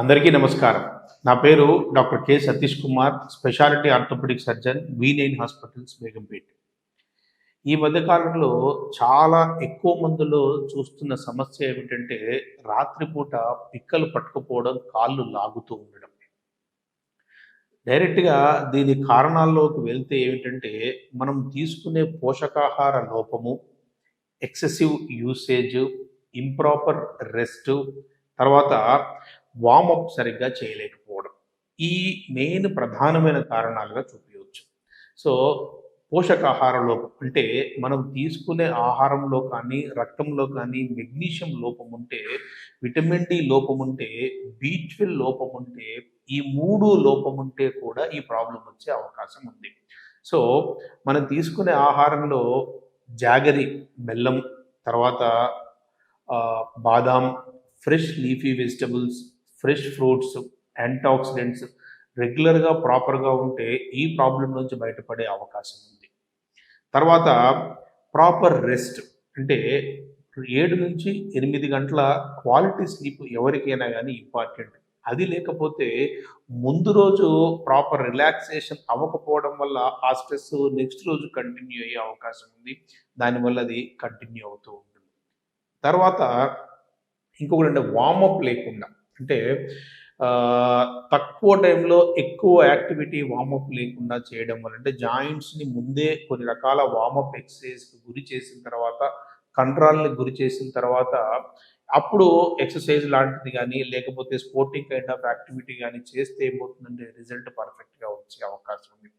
అందరికీ నమస్కారం. నా పేరు doctor K Satish Kumar speciality orthopaedic surgeon V nine hospitals Begumpet. ఈ మధ్యకాలంలో చాలా ఎక్కువ మందిలో చూస్తున్న సమస్య ఏమిటంటే రాత్రిపూట పిక్కలు పట్టుకుపోవడం కాళ్ళు లాగుతూ ఉండడం. డైరెక్ట్గా దీని కారణాల్లోకి వెళ్తే ఏమిటంటే మనం తీసుకునే పోషకాహార లోపము ఎక్సెసివ్ యూసేజ్ ఇంప్రాపర్ రెస్ట్ తర్వాత వామప్ సరిగ్గా చేయలేకపోవడం. ఈ మెయిన్ ప్రధానమైన కారణాలుగా చూపించవచ్చు సో పోషకాహార లోపం అంటే మనం తీసుకునే ఆహారంలో కానీ రక్తంలో కానీ మెగ్నీషియం లోపం ఉంటే విటమిన్ డి లోపం ఉంటే బీ లోపం ఉంటే ఈ మూడు లోపం ఉంటే కూడా ఈ ప్రాబ్లం వచ్చే అవకాశం ఉంది. సో మనం తీసుకునే ఆహారంలో జాగరి బెల్లం తర్వాత బాదాం fresh leafy vegetables fresh fruits antioxidants రెగ్యులర్గా ప్రాపర్గా ఉంటే ఈ ప్రాబ్లం నుంచి బయటపడే అవకాశం ఉంది. తర్వాత ప్రాపర్ రెస్ట్ అంటే ఏడు నుంచి ఎనిమిది గంటల క్వాలిటీ స్లీప్ ఎవరికైనా కానీ ఇంపార్టెంట్. అది లేకపోతే ముందు రోజు ప్రాపర్ రిలాక్సేషన్ అవ్వకపోవడం వల్ల ఆ స్ట్రెస్ నెక్స్ట్ రోజు కంటిన్యూ అయ్యే అవకాశం ఉంది. దానివల్ల అది కంటిన్యూ అవుతూ ఉంటుంది. తర్వాత ఇంకొకటి అంటే వార్మప్ లేకుండా అంటే తక్కువ టైంలో ఎక్కువ యాక్టివిటీ వామప్ లేకుండా చేయడం వల్ల అంటే జాయింట్స్ని ముందే కొన్ని రకాల వామప్ ఎక్సర్సైజ్కి గురి చేసిన తర్వాత కంట్రాల్ని గురి చేసిన తర్వాత అప్పుడు ఎక్సర్సైజ్ లాంటిది కానీ లేకపోతే స్పోర్టింగ్ కైండ్ ఆఫ్ యాక్టివిటీ కానీ చేస్తే ఏమవుతుందంటే రిజల్ట్ పర్ఫెక్ట్గా వచ్చే అవకాశం ఉంది.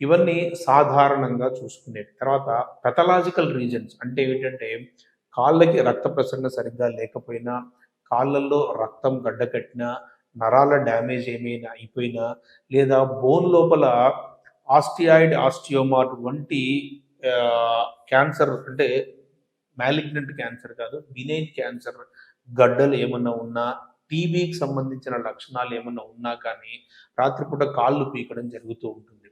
ఇవన్నీ సాధారణంగా చూసుకునేవి తర్వాత పెథలాజికల్ రీజన్స్ అంటే ఏంటంటే కాళ్ళకి రక్త ప్రసరణ సరిగ్గా లేకపోయినా కాళ్ళల్లో రక్తం గడ్డకట్టినా నరాల డ్యామేజ్ ఏమైనా అయిపోయినా లేదా బోన్ లోపల ఆస్టియాయిడ్ ఆస్టియోమాట్ వంటి క్యాన్సర్ అంటే మ్యాలిగ్నెంట్ క్యాన్సర్ కాదు బినైన్ క్యాన్సర్ గడ్డలు ఏమన్నా ఉన్నా టీబీకి సంబంధించిన లక్షణాలు ఏమన్నా ఉన్నా కానీ రాత్రిపూట కాళ్ళు పీకడం జరుగుతూ ఉంటుంది.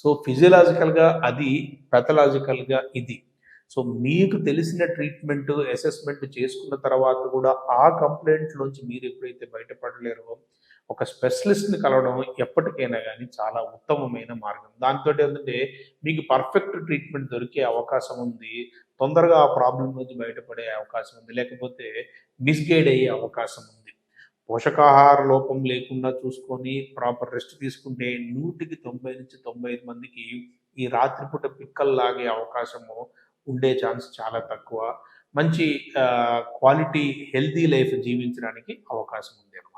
సో ఫిజియలాజికల్గా అది పెథలాజికల్గా ఇది. సో మీకు తెలిసిన ట్రీట్మెంట్ అసెస్మెంట్ చేసుకున్న తర్వాత కూడా ఆ కంప్లైంట్ నుంచి మీరు ఎప్పుడైతే బయటపడలేరో ఒక స్పెషలిస్ట్ని కలవడం ఎప్పటికైనా కానీ చాలా ఉత్తమమైన మార్గం. దాంతో ఏంటంటే మీకు పర్ఫెక్ట్ ట్రీట్మెంట్ దొరికే అవకాశం ఉంది. తొందరగా ఆ ప్రాబ్లం నుంచి బయటపడే అవకాశం ఉంది. లేకపోతే మిస్గైడ్ అయ్యే అవకాశం ఉంది. పోషకాహార లోపం లేకుండా చూసుకొని ప్రాపర్ రెస్ట్ తీసుకుంటే నూటికి తొంభై నుంచి తొంభై ఐదు మందికి ఈ రాత్రిపూట పిక్కలు లాగే అవకాశము ఉండే ఛాన్స్ చాలా తక్కువ. మంచి క్వాలిటీ హెల్తీ లైఫ్ జీవించడానికి అవకాశం ఉంది అన్నమాట.